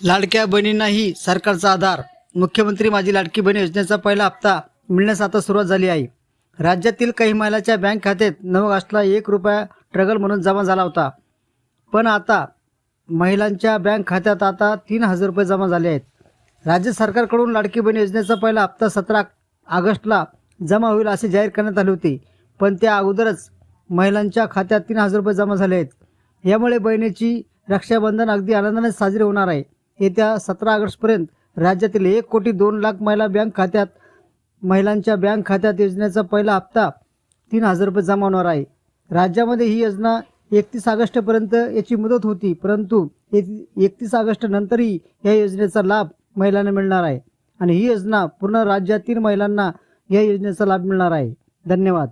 लाडक्या बहिणींनाही सरकारचा आधार. मुख्यमंत्री माझी लाडकी बहीण योजनेचा पहिला हप्ता मिळण्यास आता सुरुवात झाली आहे. राज्यातील काही महिलांच्या बँक खात्यात नऊ ऑगस्टला एक रुपया ट्रगल म्हणून जमा झाला होता. पण आता महिलांच्या बँक खात्यात आता तीन हजार रुपये जमा झाले आहेत. राज्य सरकारकडून लाडकी बहीण योजनेचा पहिला हप्ता सतरा ऑगस्टला जमा होईल असे जाहीर करण्यात आले होते. पण त्या अगोदरच महिलांच्या खात्यात तीन हजार रुपये जमा झाले आहेत. यामुळे बहिणीची रक्षाबंधन अगदी आनंदाने साजरे होणार आहे. येत्या सतरा ऑगस्टपर्यंत राज्यातील एक कोटी दोन लाख महिला बँक खात्यात महिलांच्या बँक खात्यात योजनेचा पहिला हप्ता तीन हजार रुपये जमा होणार आहे. राज्यामध्ये ही योजना एकतीस ऑगस्टपर्यंत याची मुदत होती परंतु एकतीस ऑगस्ट नंतरही या योजनेचा लाभ महिलांना मिळणार आहे. आणि ही योजना पूर्ण राज्यातील महिलांना या योजनेचा लाभ मिळणार आहे. धन्यवाद.